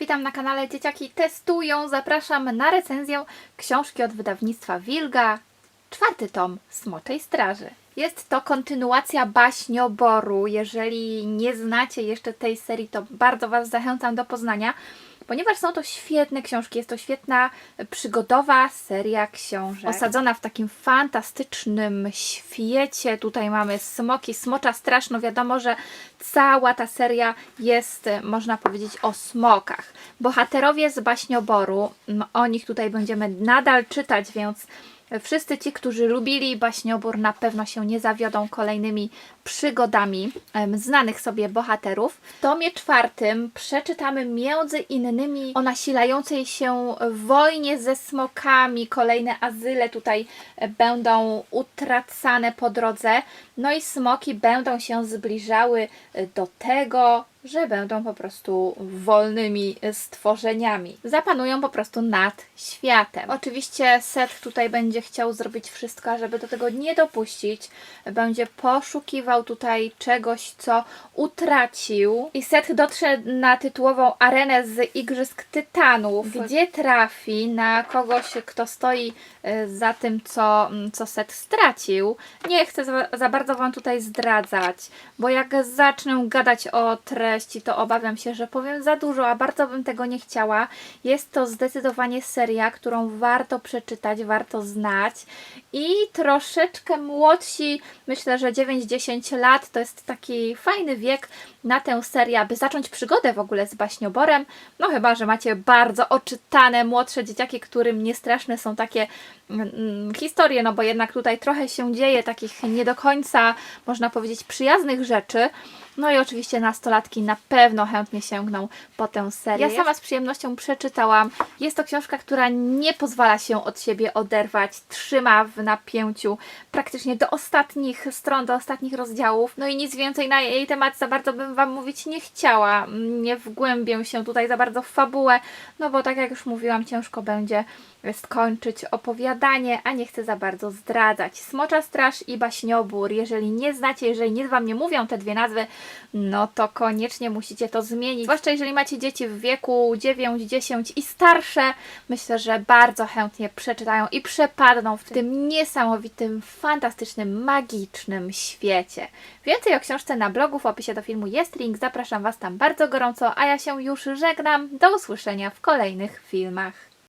Witam na kanale Dzieciaki Testują. Zapraszam na recenzję książki od wydawnictwa Wilga, czwarty tom Smoczej Straży. Jest to kontynuacja baśnioboru. Jeżeli nie znacie jeszcze tej serii, to bardzo Was zachęcam do poznania, ponieważ są to świetne książki. Jest to świetna przygodowa seria książek. Osadzona w takim fantastycznym świecie. Tutaj mamy smoki, smocza straż. No wiadomo, że cała ta seria jest, można powiedzieć, o smokach. Bohaterowie z baśnioboru, m, o nich tutaj będziemy nadal czytać, więc Wszyscy ci, którzy lubili baśniobór, na pewno się nie zawiodą kolejnymi przygodami znanych sobie bohaterów. W tomie czwartym przeczytamy między innymi o nasilającej się wojnie ze smokami. Kolejne azyle tutaj e, będą utracane po drodze. No i smoki będą się zbliżały e, do tego, że będą po prostu wolnymi stworzeniami. Zapanują po prostu nad światem. Oczywiście Seth tutaj będzie chciał zrobić wszystko, żeby do tego nie dopuścić. Będzie poszukiwał tutaj czegoś, co utracił. I Seth dotrze na tytułową arenę z Igrzysk Tytanów, gdzie trafi na kogoś, kto stoi e, za tym, co, mm, co Seth stracił. Nie chcę za, za bardzo Wam tutaj zdradzać, bo jak zacznę gadać o treści, to obawiam się, że powiem za dużo, a bardzo bym tego nie chciała. Jest to zdecydowanie seria, którą warto przeczytać, warto znać i troszeczkę młodsi, myślę, że 9-10 lat to jest taki fajny wiek na tę serię, aby zacząć przygodę w ogóle z baśnioborem. No chyba, że macie bardzo oczytane młodsze dzieciaki, którym niestraszne są takie mm, historie, no bo jednak tutaj trochę się dzieje takich nie do końca, można powiedzieć, przyjaznych rzeczy. No i oczywiście nastolatki na pewno chętnie sięgną po tę serię. Ja sama z przyjemnością przeczytałam. Jest to książka, która nie pozwala się od siebie oderwać, trzyma w napięciu praktycznie do ostatnich stron, do ostatnich rozdziałów. No i nic więcej na jej temat za bardzo bym Wam mówić nie chciała. Nie wgłębię się tutaj za bardzo w fabułę, no bo tak jak już mówiłam, ciężko będzie skończyć a nie chcę za bardzo zdradzać. Smocza Straż i Baśniobór, jeżeli nie znacie, jeżeli nic Wam nie mówią te dwie nazwy, no to koniecznie musicie to zmienić. Zwłaszcza jeżeli macie dzieci w wieku 9, 10 i starsze, myślę, że bardzo chętnie przeczytają i przepadną w tym niesamowitym, fantastycznym, magicznym świecie. Więcej o książce na blogu w opisie do filmu jest link, zapraszam Was tam bardzo gorąco, a ja się już żegnam. Do usłyszenia w kolejnych filmach.